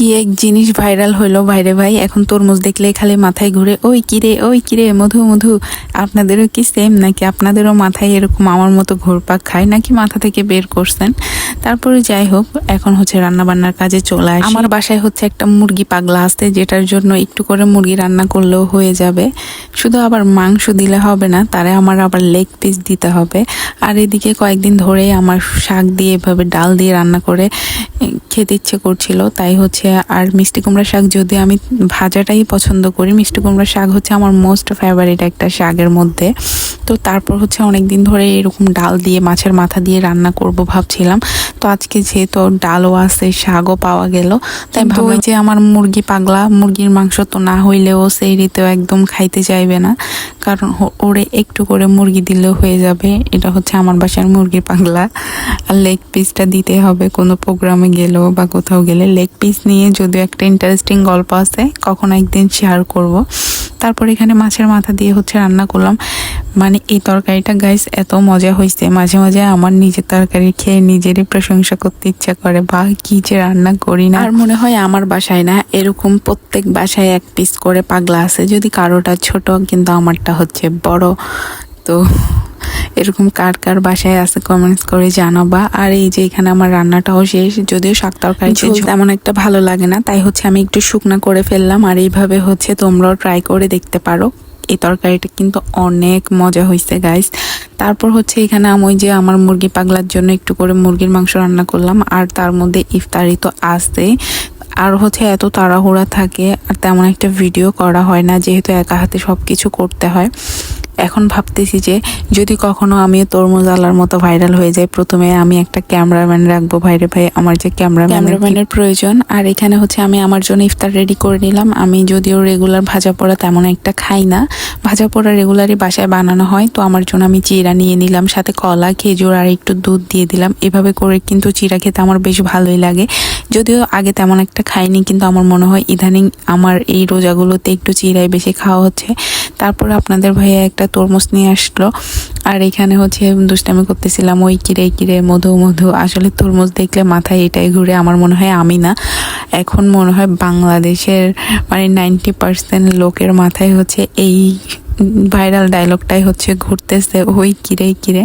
কি এক জিনিস ভাইরাল হইল ভাইরে ভাই? এখন তরমুজ দেখলে খালি মাথায় ঘুরে, ওই কিরে ওই কিরে মধু মধু। আপনাদেরও কি সেম নাকি আপনাদেরও মাথায় এরকম আমার মতো ঘুরপাক খায়? নাকি মাথা থেকে বের করছেন? তারপরে যাই হোক, এখন হচ্ছে রান্না বান্নার কাজে চলে আসে। আমার বাসায় হচ্ছে একটা মুরগি পাগলা আছে, যেটার জন্য একটু করে মুরগি রান্না করলেও হয়ে যাবে। শুধু আবার মাংস দিলে হবে না, তারে আমার আবার লেগ পিস দিতে হবে। আর এদিকে কয়েকদিন ধরে আমার শাক দিয়ে এভাবে ডাল দিয়ে রান্না করে খেতে ইচ্ছে করছিল। তাই হচ্ছে আর মিষ্টি কুমড়া শাক যদি আমি ভাজাটাই পছন্দ করি, মিষ্টি কুমড়া শাক হচ্ছে আমার মোস্ট ফেভারিট একটা শাকের মধ্যে। তো তারপর হচ্ছে অনেক দিন ধরে এরকম ডাল দিয়ে মাছের মাথা দিয়ে রান্না করব ভাবছিলাম। তো আজকে যেহেতু ডালও আছে শাকও পাওয়া গেল। তাই ভাবলাম যে আমার মুরগি পাগলা মুরগির মাংস তো না হইলেও সেই রীতেও একদম খাইতে চাইবে না। কারণ ওরে একটু করে মুরগি দিলেও হয়ে যাবে। এটা হচ্ছে আমার বাসার মুরগির পাগলা। আর লেগ পিসটা দিতে হবে কোনো প্রোগ্রামে গেলেও বা কোথাও গেলে। লেগ পিস নিয়ে যদিও একটা ইন্টারেস্টিং গল্প আছে কখনো একদিন শেয়ার করব। তারপর এখানে মাছের মাথা দিয়ে হচ্ছে রান্না করলাম। মানে এই তরকারিটা গাইস এত মজা হয়েছে মাঝে মাঝে আমার নিজের তরকারি খেয়ে নিজেরই প্রশংসা করতে ইচ্ছা করে। বা কি যে রান্না করি না। আর মনে হয় আমার বাসায় না এরকম প্রত্যেক বাসায় এক পিস করে পাগলা আছে। যদি কারোটা ছোট কিন্তু আমারটা হচ্ছে বড়। তো এরকম কার কার বাসায় আছে কমেন্টস করে জানাবা। আর এই যে এখানে আমার রান্নাটাও শেষ। যদিও শাক তরকারি তেমন একটা ভালো লাগে না তাই হচ্ছে আমি একটু শুকনা করে ফেললাম। আর এইভাবে হচ্ছে তোমরাও ট্রাই করে দেখতে পারো। এই তরকারিটা কিন্তু অনেক মজা হয়েছে গাইস তারপর হচ্ছে এখানে আমি যে আমার মুরগি পাগলার জন্য একটু করে মুরগির মাংস রান্না করলাম, আর তার মধ্যে ইফতারি তো আসে আর হচ্ছে এত তাড়াহুড়া থাকে, আর তেমন একটা ভিডিও করা হয় না, যেহেতু একা হাতে সব কিছু করতে হয়। এখন ভাবতেছি যে যদি কখনো আমি তরমুজ আলার মতো ভাইরাল হয়ে যাই, প্রথমে আমি একটা ক্যামেরাম্যান রাখব ভাইরে ভাই, আমার যে ক্যামেরাম্যান ক্যামেরাম্যানের প্রয়োজন। আর এখানে হচ্ছে আমি আমার জন্য ইফতার রেডি করে নিলাম। আমি যদিও রেগুলার ভাজা পোড়া তেমন একটা খাই না। ভাজা পোড়া রেগুলারই বাসায় বানানো হয়, তো আমার জন্য আমি চিরা নিয়ে নিলাম, সাথে কলা, খেজুর, আর একটু দুধ দিয়ে দিলাম। এভাবে করে কিন্তু চিরা খেতে আমার বেশ ভালোই লাগে। যদিও আগে তেমন একটা খাইনি, কিন্তু আমার মনে হয় ইদানিং আমার এই রোজাগুলোতে একটু চিরাই বেশি খাওয়া হচ্ছে। তারপর আপনাদের ভাইয়া একটা তরমুজ নিয়ে আসলো। আর এখানে হচ্ছে দুষ্টামি করতেছিলাম, ওই কিরে কিরে, মধু মধু। আসলে তরমুজ দেখলে মাথায় এটাই ঘুরে, আমার মনে হয় আমি না। এখন মনে হয় বাংলাদেশের মানে নাইনটি পার্সেন্ট লোকের মাথায় হচ্ছে এই ভাইরাল ডায়লগটাই হচ্ছে ঘুরতেছে, ওই কিরে কিরে।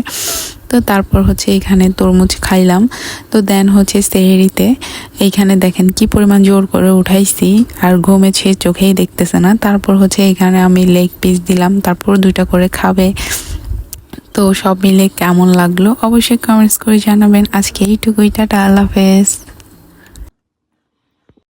তো তারপর হচ্ছে এখানে তরমুজ খাইলাম। তো দেন হচ্ছে সেহেরিতে এইখানে দেখেন কি পরিমাণ জোর করে উঠাইছি, আর ঘুমেছে, চোখেই দেখতেছে না। তারপর হচ্ছে এখানে আমি লেগ পিস দিলাম, তারপর দুইটা করে খাবে। তো সব মিলে কেমন লাগল? অবশ্যই কমেন্টস করে জানাবেন। আজকে এইটুকুই, টাটা, আল্লাহ হাফেজ।